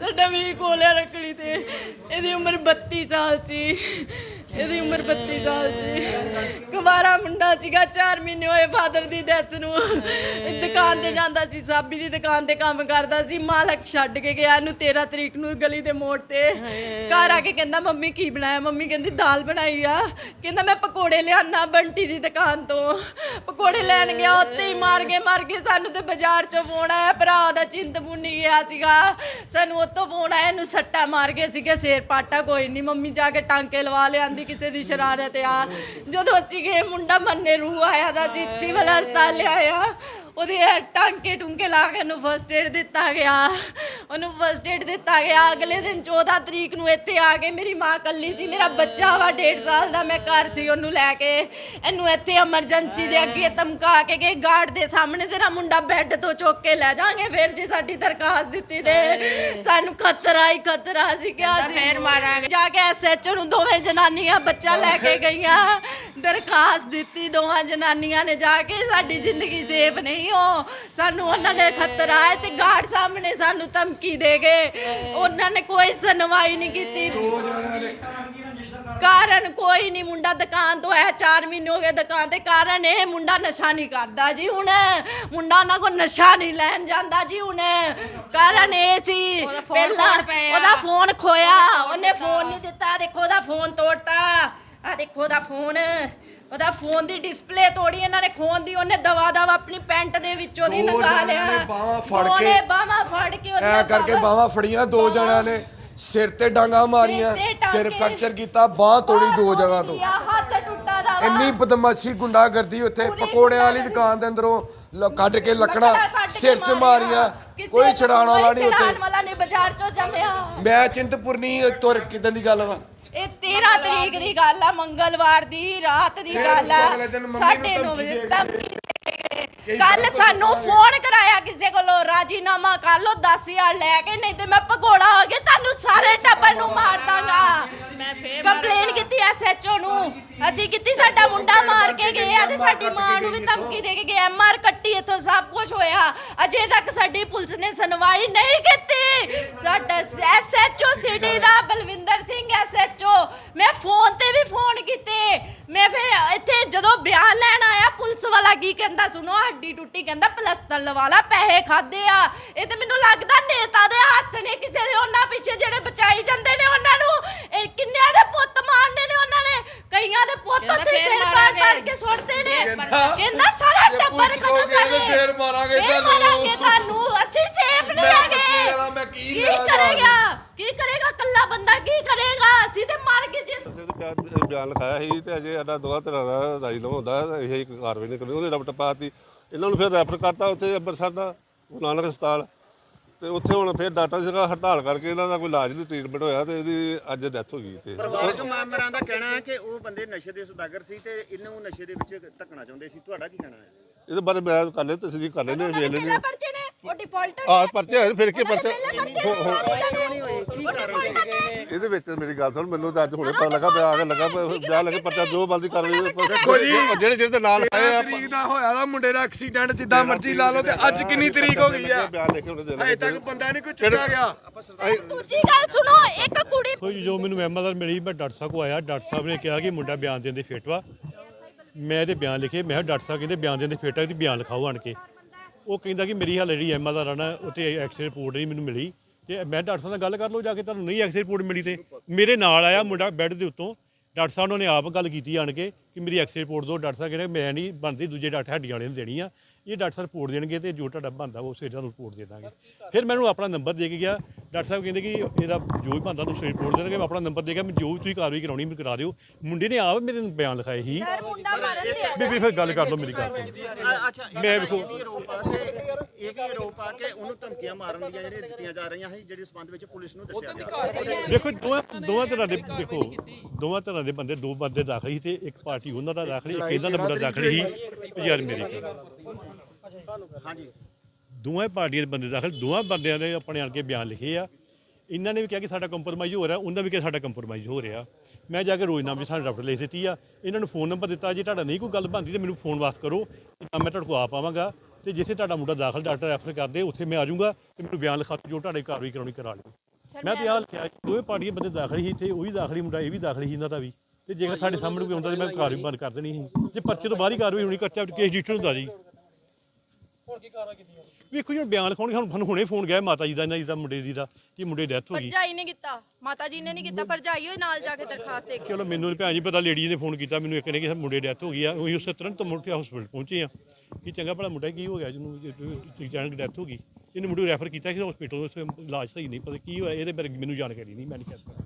ਸਾਡਾ ਵੀਰ ਕੋਲਿਆ ਰੱਖੜੀ ਤੇ। ਇਹਦੀ ਉਮਰ 32 ਸਾਲ ਸੀ। ਇਹਦੀ ਉਮਰ 32 ਸਾਲ ਸੀ। ਕੁਵਾਰਾ ਮੁੰਡਾ ਸੀਗਾ 4 ਮਹੀਨੇ ਹੋਏ ਫਾਦਰ ਦੀ ਡੈਥ ਨੂੰ। ਇਹ ਦੁਕਾਨ ਤੇ ਜਾਂਦਾ ਸੀ ਸਾਬੀ ਦੀ ਦੁਕਾਨ ਤੇ ਕੰਮ ਕਰਦਾ ਸੀ। ਮਾਲਕ ਛੱਡ ਕੇ ਗਿਆ ਇਹਨੂੰ 13 ਤਰੀਕ ਨੂੰ ਗਲੀ ਦੇ ਮੋੜ ਤੇ। ਘਰ ਆ ਕੇ ਕਹਿੰਦਾ ਮੰਮੀ ਕੀ ਬਣਾਇਆ? ਮੰਮੀ ਕਹਿੰਦੀ ਦਾਲ ਬਣਾਈ ਆ। ਕਹਿੰਦਾ ਮੈਂ ਪਕੌੜੇ ਲਿਆਣਾ ਬੰਟੀ ਦੀ ਦੁਕਾਨ ਤੋਂ। ਪਕੌੜੇ ਲੈਣ ਗਿਆ ਉੱਤੇ ਹੀ ਮਾਰ ਕੇ ਮਾਰ ਕੇ ਸਾਨੂੰ ਤੇ ਬਾਜ਼ਾਰ ਚੋਂ ਫੋਨ ਆਇਆ। ਭਰਾ ਦਾ ਚਿੰਤਪੁਰਨੀ ਗਿਆ ਸੀਗਾ। ਸਾਨੂੰ ਉੱਤੋਂ ਫੋਨ ਆਇਆ ਇਹਨੂੰ ਸੱਟਾ ਮਾਰ ਕੇ ਸੀਗੇ ਸਿਰ ਪਾਟਾ ਕੋਈ ਨਹੀਂ ਮੰਮੀ ਜਾ ਕੇ ਟਾਂਕੇ ਲਵਾ ਲਿਆਂਦੀ ਕਿਸੇ ਦੀ ਸ਼ਰਾਰਤ ਆ। ਜਦੋਂ ਅਸੀਂ ਗਏ ਮੁੰਡਾ ਮੰਨੇ ਰੂ ਆਇਆ ਦਾ ਸੀ ਸਿਵਲ ਹਸਪਤਾਲ ਲਿਆਇਆ। ਉਹਦੇ ਟਾਂਕੇ ਟੁੰਕੇ ਲਾ ਕੇ ਉਹਨੂੰ ਫਸਟ ਏਡ ਦਿੱਤਾ ਗਿਆ। ਉਹਨੂੰ ਫਸਟ ਏਡ ਦਿੱਤਾ ਗਿਆ ਅਗਲੇ ਦਿਨ 14 ਤਰੀਕ ਨੂੰ ਇੱਥੇ ਆ ਕੇ ਮੇਰੀ ਮਾਂ ਕੱਲੀ ਸੀ ਮੇਰਾ ਬੱਚਾ ਵਾ 1.5 ਸਾਲ ਦਾ ਮੈਂ ਘਰ ਸੀ ਉਹਨੂੰ ਲੈ ਕੇ। ਇਹਨੂੰ ਇੱਥੇ ਐਮਰਜੈਂਸੀ ਦੇ ਅੱਗੇ ਧਮਕਾ ਕੇ ਗਏ ਗਾਰਡ ਦੇ ਸਾਹਮਣੇ ਤੇਰਾ ਮੁੰਡਾ ਬੈੱਡ ਤੋਂ ਚੁੱਕ ਕੇ ਲੈ ਜਾਾਂਗੇ ਫਿਰ ਜੇ ਸਾਡੀ ਦਰਖਾਸਤ ਦਿੱਤੀ ਤੇ ਸਾਨੂੰ ਖਤਰਾ ਹੀ ਖਤਰਾ ਸੀ ਕਿਹਾ ਸੀ ਫੇਰ ਮਾਰਾਂਗੇ। ਜਾ ਕੇ ਐਸਐਚਓ ਨੂੰ ਦੋਵੇਂ ਜਨਾਨੀਆਂ ਬੱਚਾ ਲੈ ਕੇ ਗਈਆਂ। ਦਰਖਾਸਤ ਦਿੱਤੀ ਦੋਵਾਂ ਜਨਾਨੀਆਂ ਨੇ ਜਾ ਕੇ ਸਾਡੀ ਜ਼ਿੰਦਗੀ ਸੇਫ ਨਹੀਂ ਹੋ। ਸਾਨੂੰ ਉਹਨਾਂ ਨੇ ਖਤਰਾ ਹੈ ਤੇ ਗਾਰਡ ਸਾਹਮਣੇ ਸਾਨੂੰ ਧਮਕੀ ਦੇ ਗਏ। ਉਹਨਾਂ ਨੇ ਕੋਈ ਸੁਣਵਾਈ ਨਹੀਂ ਕੀਤੀ। ਕਾਰਨ ਕੋਈ ਨਹੀਂ। ਮੁੰਡਾ ਦੁਕਾਨ ਤੋਂ ਆਇਆ 4 ਮਹੀਨੇ ਹੋ ਗਏ ਦੁਕਾਨ ਤੇ। ਕਾਰਨ ਇਹ ਮੁੰਡਾ ਨਸ਼ਾ ਨਹੀਂ ਕਰਦਾ ਜੀ ਹੁਣ। ਮੁੰਡਾ ਉਹਨਾਂ ਕੋ ਨਸ਼ਾ ਨਹੀਂ ਲੈਣ ਜਾਂਦਾ ਜੀ ਹੁਣ। ਕਾਰਨ ਇਹ ਸੀ। ਪਹਿਲਾਂ। ਉਹਦਾ ਫੋਨ ਖੋਇਆ ਉਹਨੇ ਫੋਨ ਨਹੀਂ ਦਿੱਤਾ। ਦੇਖੋ ਉਹਦਾ ਫੋਨ ਤੋੜਤਾ। ਆ ਦੇਖੋ ਉਹਦਾ ਫੋਨ ਉਹਦਾ ਫੋਨ ਦੀ ਡਿਸਪਲੇ ਤੋੜੀ ਇਹਨਾਂ ਨੇ ਖੋਨ ਦੀ ਉਹਨੇ ਦਵਾ ਦਵਾ ਆਪਣੀ ਪੈਂਟ ਦੇ ਵਿੱਚੋਂ ਦੀ ਦੋ ਜਣਿਆਂ ਲਿਆ ਨੇ ਬਾਹਾਂ ਫੜ ਉਹਨੇ ਕੇ- ਬਾਹਾਂ ਫੜ ਕੇ ਐ ਕਰਕੇ ਬਾਹਾਂ ਫੜੀਆਂ ਦੋ ਜਣਿਆਂ ਨੇ ਸਿਰ ਤੇ ਡਾਂਗਾ ਮਾਰੀਆਂ ਸਿਰ ਤੇ ਸਿਰ ਟਾਂਕੇ। ਫ੍ਰੈਕਚਰ ਕੀਤਾ ਬਾਹ ਤੋੜੀ ਦੋ ਜਗ੍ਹਾ ਤੋਂ ਹੱਥ ਟੁੱਟਾ ਦਾ ਵਾ। ਇੰਨੀ ਬਦਮਾਸ਼ੀ ਗੁੰਡਾਗਰਦੀ ਉੱਥੇ ਪੂਰੀ ਪਕੌੜਿਆਂ ਵਾਲੀ। ਦੁਕਾਨ ਦੇ ਅੰਦਰੋਂ ਲ- ਕੱਢ ਕੇ ਲੱਕੜਾਂ ਲੱਕੜਾਂ ਕੱਢ ਕੇ ਸਿਰ 'ਚ ਮਾਰੀਆਂ ਕਿਸੇ ਕੋਈ ਨੂੰ ਛਡਾਣ ਵਾਲਾ ਨਹੀਂ ਕੋਈ ਉੱਥੇ ਵਾਲਾ ਨਹੀਂ ਬਾਜ਼ਾਰ ਚੋਂ ਜੰਮਿਆ ਮੈਂ ਚਿੰਤਪੁਰਨੀ ਤੁਰ ਕਿਦਾਂ ਦੀ ਗੱਲ ਵਾ ਇਹ 13 ਤਰੀਕ ਦੀ। ਗੱਲ ਆ ਮੰਗਲਵਾਰ ਦੀ ਰਾਤ ਦੀ ਗੱਲ ਆ। ਅਗਲੇ ਦਿਨ ਮੰਮੀ ਨੂੰ ਸਾਢੇ ਨੌ ਧਮਕੀ ਵਜੇ ਦੇ ਧਮਕੀ ਕੱਲ ਸਾਨੂੰ ਫੋਨ ਕਰਾਇਆ ਕਿਸੇ ਕੋਲੋਂ ਰਾਜੀਨਾਮਾ ਕਰ ਲੋ 10000 ਲੈ ਕੇ ਨਹੀਂ ਤੇ ਮੈਂ ਭਗੋੜਾ ਹੋ ਕੇ ਤੁਹਾਨੂੰ ਸਾਰੇ ਟੱਬਰ ਨੂੰ ਮਾਰ ਦਾਂਗਾ। ਕੰਪਲੇਨ ਕੀਤੀ ਐਸਐਚਓ ਨੂੰ। ਅਸੀਂ ਕੀਤੀ ਸਾਡਾ ਮੁੰਡਾ ਮਾਰ ਕੇ ਗਏ ਆ ਤੇ ਸਾਡੀ ਮਾਂ ਨੂੰ ਵੀ ਧਮਕੀ ਦੇ ਕੇ ਗਏ। ਐਮਆਰ ਕੱਟੀ ਇੱਥੋਂ ਸਭ ਕੁਝ ਹੋਇਆ। ਅਜੇ ਤੱਕ ਸਾਡੀ ਪੁਲਿਸ ਨੇ ਸੁਣਵਾਈ ਨਹੀਂ ਕੀਤੀ। ਸਾਡਾ ਐਸਐਚਓ ਸਿਟੀ ਦਾ ਬਲਵਿੰਦਰ ਸਿੰਘ ਐਸਐਚਓ ਮੈਂ ਫੋਨ ਤੇ ਵੀ ਫੋਨ ਕੀਤੇ। ਮੈਂ ਫਿਰ ਇੱਥੇ ਜਦੋਂ ਬਿਆਨ ਵਾਲਾ ਕੀ ਕਹਿੰਦਾ ਸੁਣੋ ਹੱਡੀ ਟੁੱਟੀ ਕਹਿੰਦਾ ਪਲਸਤਰ ਲਵਾ ਲਾ ਪੈਸੇ ਖਾਦੇ ਆ। ਇਹ ਤੇ ਮੈਨੂੰ ਲੱਗਦਾ ਨੇਤਾ ਦੇ ਹੱਥ ਨੇ ਕਿਸੇ ਦੇ ਉਹਨਾਂ ਪਿੱਛੇ ਜਿਹੜੇ ਬਚਾਈ ਜਾਂਦੇ ਨੇ ਉਹਨਾਂ ਨੂੰ। ਇਹ ਕਿੰਨਿਆਂ ਦੇ ਪੁੱਤ ਮਾਰਨੇ ਨੇ ਉਹਨਾਂ ਨੇ? ਕਈਆਂ ਦੇ ਪੁੱਤ ਕਹਿੰਦਾ ਉੱਥੇ ਫੇਰ ਸਿਰ ਪਾੜ। ਪਾੜ ਕੇ ਸੁੱਟਦੇ ਨੇ। ਕਹਿੰਦਾ- ਕਹਿੰਦਾ ਸਾਰਾ ਜੇ ਟੱਬਰ ਪੁਲਿਸ ਖਤਮ ਕਹੋਗੇ ਤੇ ਕਰੇ ਫੇਰ ਮਾਰਾਂਗੇ ਫੇਰ ਤੁਹਾਨੂੰ। ਮਾਰਾਂਗੇ ਤੁਹਾਨੂੰ। ਅਸੀਂ ਸੇਫ ਨਹੀਂ ਮੈਂ ਹੈਗੇ। ਬੱਚੇ ਵਾਲਾ, ਮੈਂ ਕੀ ਲੈਣਾ ਜਾ ਕਰੇਗਾ? ਕੀ ਕਰੇਗਾ ਕੱਲਾ ਬੰਦਾ? ਕੀ ਕਰੇਗਾ? ਅਸੀਂ ਤੇ ਮਾਰ ਕੇ ਜਿਸ ਇਹਦੇ ਬਿਆਨ ਬਿਆਨ ਲਿਖਾਇਆ ਸੀ ਤੇ ਅਜੇ ਸਾਡਾ ਦੋਹਾਂ ਤਰ੍ਹਾਂ ਦਾ ਰਾਈ ਲੋ ਹੁੰਦਾ ਇਹ ਇੱਕ ਕਾਰਵਾਈ ਨਹੀਂ ਕਰਨੀ ਉਹਦੇ ਰਬਟ ਪਾਤੀ। ਇਹਨਾਂ ਨੂੰ ਫਿਰ ਰੈਫਰ ਕਰਤਾ ਉੱਥੇ ਅੰਮ੍ਰਿਤਸਰ ਦਾ ਗੁਰੂ ਨਾਨਕ ਹਸਪਤਾਲ। ਤੇ ਉੱਥੇ ਹੁਣ ਫਿਰ ਡਾਕਟਰ ਸੀਗਾ ਹੜਤਾਲ ਕਰਕੇ ਇਹਨਾਂ ਦਾ ਕੋਈ ਇਲਾਜ ਨਹੀਂ ਟ੍ਰੀਟਮੈਂਟ ਹੋਇਆ ਤੇ ਇਹਦੀ ਅੱਜ ਡੈਥ ਹੋ ਗਈ ਇੱਥੇ। ਪਰਿਵਾਰਕ ਮੈਂਬਰਾਂ ਦਾ ਕਹਿਣਾ ਹੈ ਕਿ ਉਹ ਬੰਦੇ ਨਸ਼ੇ ਦੇ ਸੁਦਾਗਰ ਸੀ ਤੇ ਇਹਨੂੰ ਨਸ਼ੇ ਦੇ ਵਿੱਚ ਧੱਕਣਾ ਚਾਹੁੰਦੇ ਸੀ। ਤੁਹਾਡਾ ਕੀ ਕਹਿਣਾ ਹੈ? ਇਹਦੇ ਬਾਰੇ ਮੈਂ ਕਰ ਲੈ ਤਸਦੀਕ ਕਰ ਲੈਣੇ ਵੇਖ ਲੈਣੇ ਪਹਿਲੇ ਪਰਚੇ ਨੇ ਉਹ ਡਿਫਾਲਟਰ ਆ ਪਰਚੇ ਹੋਏ ਫਿਰ ਕੀ ਪਰਚੇ? ਹੋ- ਹੋ- ਕੀ ਕਾਰਨ ਇਹਦੇ ਵਿੱਚ ਮੇਰੀ ਗੱਲ ਸੁਣ ਮੈਨੂੰ ਤਾਂ ਅੱਜ ਹੁਣੇ ਪਤਾ ਲੱਗਾ ਬਿਆਨ ਆ ਕੇ ਲੱਗਾ ਬਿਆਨ ਲੱਗੇ ਪਰਚਾ ਜੋ ਬਲਦੀ ਕਾਰਵਾਈ ਦੇਖੋ ਜੀ, ਜਿਹੜੇ ਜਿਹੜੇ ਦੇ ਨਾਲ ਆਏ ਆ ਤਰੀਕ ਦਾ ਹੋਇਆ ਦਾ ਮੁੰਡੇ ਦਾ ਐਕਸੀਡੈਂਟ ਜਿੱਦਾਂ ਮਰਜ਼ੀ ਲਾ ਲਓ ਤੇ ਅੱਜ ਕਿੰਨੀ ਤਰੀਕ ਹੋ ਗਈ ਆ? ਲਿਖ ਉਹਨੇ ਅਜੇ ਤੱਕ ਬੰਦਾ ਨਹੀਂ ਕੋਈ ਚੁੱਕਿਆ ਗਿਆ। ਦੂਜੀ ਗੱਲ ਸੁਣੋ ਇੱਕ ਕੁੜੀ ਕੋਈ ਜੋ ਮੈਨੂੰ ਐਮਐਲਆਰ ਮਿਲੀ ਮੈਂ ਡਾਕਟਰ ਸਾਹਿਬ ਕੋ ਆਇਆ ਡਾਕਟਰ ਸਾਹਿਬ ਨੇ ਕਿਹਾ ਕਿ ਮੁੰਡਾ ਬਿਆਨ ਦੇਣ ਦੇ ਫਿੱਟ ਵਾ ਮੈਂ ਇਹਦੇ ਬਿਆਨ ਲਿਖੇ ਮੈਂ ਕਿਹਾ ਡਾਕਟਰ ਸਾਹਿਬ ਕਹਿੰਦੇ ਬਿਆਨ ਦੇਣ ਦੇ ਫਿੱਟ ਤੇ ਬਿਆਨ ਲਿਖਾਓ ਆਣ ਕੇ। ਉਹ ਕਹਿੰਦਾ ਕਿ ਮੇਰੀ ਹਾਲੇ ਜਿਹੜੀ ਐਮਐਲਆਰ ਆ ਨਾ ਉੱਤੇ ਐਕਸਰੇ ਰਿਪੋਰਟ ਨਹੀਂ ਮੈਨੂੰ ਮਿਲੀ। ਤੇ ਮੈਂ ਡਾਕਟਰ ਸਾਹਿਬ ਨਾਲ ਗੱਲ ਕਰ ਲਓ ਜਾ ਕੇ ਤੁਹਾਨੂੰ ਨਹੀਂ ਐਕਸਰੇ ਰਿਪੋਰਟ ਮਿਲੀ ਤੇ। ਮੇਰੇ ਨਾਲ ਆਇਆ ਮੁੰਡਾ ਬੈੱਡ ਦੇ ਉੱਤੋਂ। ਡਾਕਟਰ ਸਾਹਿਬ ਨੇ ਆਪ ਗੱਲ ਕੀਤੀ ਆਣ ਕੇ ਕਿ ਮੇਰੀ ਐਕਸਰੇ ਰਿਪੋਰਟ ਦਿਓ ਡਾਕਟਰ ਸਾਹਿਬ ਕਹਿੰਦੇ ਮੈਂ ਨਹੀਂ ਬਣਦੀ, ਦੂਜੇ ਡਾਕਟਰ ਹੱਡੀਆਂ ਵਾਲੇ ਨੂੰ ਦੇਣੀ ਆ। ਇਹ ਡਾਕਟਰ ਸਾਹਿਬ ਰਿਪੋਰਟ ਦੇਣਗੇ ਤੇ ਜੋ ਤੁਹਾਡਾ ਬਣਦਾ ਉਹ ਸਵੇਰੇ ਤੁਹਾਨੂੰ ਰਿਪੋਰਟ ਦੇ ਦਾਂਗੇ। ਫਿਰ ਮੈਨੂੰ ਆਪਣਾ ਨੰਬਰ ਦੇ ਕੇ ਗਿਆ। ਡਾਕਟਰ ਸਾਹਿਬ ਕਹਿੰਦੇ ਕਿ ਇਹਦਾ ਜੋ ਵੀ ਬਣਦਾ ਤੁਸੀਂ ਰਿਪੋਰਟ ਦੇਣਗੇ। ਮੈਂ ਆਪਣਾ ਨੰਬਰ ਦੇ ਗਿਆ ਮੈਂ ਜੋ ਵੀ ਤੁਸੀਂ ਕਾਰਵਾਈ ਕਰਾਉਣੀ ਮੈਨੂੰ ਕਰਾ ਦਿਓ। ਮੁੰਡੇ ਨੇ ਆਪ ਮੇਰੇ ਨੂੰ ਬਿਆਨ ਲਿਖਾਏ ਸੀ। ਬੀਬੀ ਫਿਰ ਗੱਲ ਕਰ ਲਓ ਮੇਰੀ ਗੱਲ। ਅੱਛਾ ਮੈਂ ਵੇਖੋ ਇਹ ਵੀ ਆਰੋਪ ਆ ਕਿ ਉਹਨੂੰ ਧਮਕੀਆਂ ਮਾਰਨ ਦੀਆਂ ਜਿਹੜੀਆਂ ਦਿੱਤੀਆਂ ਜਾ ਰਹੀਆਂ ਸੀ ਜਿਹੜੇ ਸਬੰਧ ਵਿੱਚ ਪੁਲਿਸ ਨੂੰ ਦੱਸਿਆ ਗਿਆ। ਦੇਖੋ ਦੋਵਾਂ ਦੋਵਾਂ ਤਰ੍ਹਾਂ ਦੇ ਦੇਖੋ ਦੋਵਾਂ ਤਰ੍ਹਾਂ ਦੇ ਬੰਦੇ ਦੋ ਬੰਦੇ ਦਾਖਲ ਸੀ ਤੇ ਇੱਕ ਪਾਰਟੀ ਉਹਨਾਂ ਦਾ ਦਾਖਲ ਇੱਕ ਇਹਨਾਂ ਦਾ ਮੁੰਡਾ ਦਾਖਲ ਸੀ। ਯਾਰ ਮੇਰੀ ਗੱਲ। ਹਾਂਜੀ। ਦੋਵਾਂ ਪਾਰਟੀਆਂ ਦੇ ਬੰਦੇ ਦਾਖਲ ਦੋਵਾਂ ਬੰਦਿਆਂ ਨੇ ਆਪਣੇ ਆਣ ਕੇ ਬਿਆਨ ਲਿਖੇ ਆ। ਇਹਨਾਂ ਨੇ ਵੀ ਕਿਹਾ ਕਿ ਸਾਡਾ ਕੰਪਰੋਮਾਈਜ਼ ਹੋ ਰਿਹਾ ਉਹਨਾਂ ਵੀ ਕਿਹਾ ਸਾਡਾ ਕੰਪਰੋਮਾਈਜ਼ ਹੋ ਰਿਹਾ। ਮੈਂ ਜਾ ਕੇ ਰੋਜ਼ਨਾਮੇ ਸਾਨੂੰ ਰਫਟ ਲਿਖ ਦਿੱਤੀ ਆ। ਇਹਨਾਂ ਨੂੰ ਫੋਨ ਨੰਬਰ ਦਿੱਤਾ ਜੇ ਤੁਹਾਡਾ ਨਹੀਂ ਕੋਈ ਗੱਲ ਬਣਦੀ ਤੇ ਮੈਨੂੰ ਫੋਨ ਵਾਸ ਕਰੋ। ਤਾਂ ਮੈਂ ਤੁਹਾਡੇ ਕੋਲ ਆ ਪਾਵਾਂਗਾ। ਤੇ ਜਿੱਥੇ ਤੁਹਾਡਾ ਮੁੰਡਾ ਦਾਖਲ ਡਾਕਟਰ ਰੈਫਰ ਕਰਦੇ ਉੱਥੇ ਮੈਂ ਆ ਜਾਊਂਗਾ ਤੇ ਮੈਨੂੰ ਬਿਆਨ ਲਿਖਾ ਕੇ ਜੋ ਤੁਹਾਡੇ ਕਾਰਵਾਈ ਕਰਾਉਣੀ ਕਰਾ ਲਿਓ। ਮੈਂ ਤੇ ਆਹ ਲਿਖਿਆ ਦੋਵੇਂ ਪਾਰਟੀਆਂ ਬੰਦੇ ਦਾਖਲ ਸੀ ਇੱਥੇ ਉਹ ਵੀ ਦਾਖਲੀ ਮੁੰਡਾ ਇਹ ਵੀ ਦਾਖਲ ਸੀ ਇਹਨਾਂ ਦਾ ਵੀ। ਤੇ ਜੇਕਰ ਸਾਡੇ ਸਾਹਮਣੇ ਕੋਈ ਹੁੰਦਾ ਤੇ ਮੈਂ ਕਾਰਵਾਈ ਬੰਦ ਕਰ ਦੇਣੀ ਸੀ। ਜੇ ਪਰਚੇ ਤੋਂ ਬਾਹਰ ਹੀ ਕਾਰਵਾਈ ਹੋਣੀ ਕੱਚਾ ਕੇਸ ਰਜਿਸਟਰ ਹੁੰਦਾ ਜੀ। ਵੇਖੋ ਜੀ ਹੁਣ ਬਿਆਨ ਲਿਖਾਉਣਗੇ ਹੁਣ ਸਾਨੂੰ ਹੁਣੇ ਫੋਨ ਗਿਆ ਮਾਤਾ ਜੀ ਦਾ ਇਹਨਾਂ ਜੀ ਦਾ ਮੁੰਡੇ ਦੀ ਦਾ ਕਿ ਮੁੰਡੇ ਡੈਥ ਹੋ ਗਈ। ਭਰਜਾਈ ਨੇ ਕੀਤਾ ਮਾਤਾ ਜੀ ਨੇ ਨਹੀਂ ਕੀਤਾ ਭਰਜਾਈ ਹੋਏ ਨਾਲ ਜਾ ਕੇ ਦਰਖਾਸਤ ਦੇ ਕੇ। ਚਲੋ ਮੈਨੂੰ ਨਹੀਂ ਭੈਣ ਜੀ ਪਤਾ ਲੇਡੀ ਨੇ ਫੋਨ ਕੀਤਾ ਮੈਨੂੰ ਇੱਕ ਨੇ ਕਿ ਮੁੰਡੇ ਡੈਥ ਹੋ ਗਈ ਆ ਉਹੀ ਉਸੇ ਤੁਰੰਤ ਮੁੜ ਕੇ ਹਸਪੀਟਲ ਪਹੁੰਚੇ ਆ। ਕਿ ਚੰਗਾ ਭਲਾ ਮੁੰਡਾ ਕੀ ਹੋ ਗਿਆ ਜਿਹਨੂੰ ਜਾਣ ਕੇ ਡੈਥ ਹੋ ਗਈ। ਇਹਨੇ ਮੁੰਡੇ ਰੈਫਰ ਕੀਤਾ ਕਿ ਹਸਪੀਟਲ ਉਸ ਇਲਾਜ ਸਹੀ ਨਹੀਂ ਪਤਾ ਕੀ ਹੋਇਆ ਇਹਦੇ ਬਾਰੇ ਮੈਨੂੰ ਜਾਣਕਾਰੀ ਨਹੀਂ ਮੈਂ ਨਹੀਂ ਕਹਿ ਸਕਦਾ।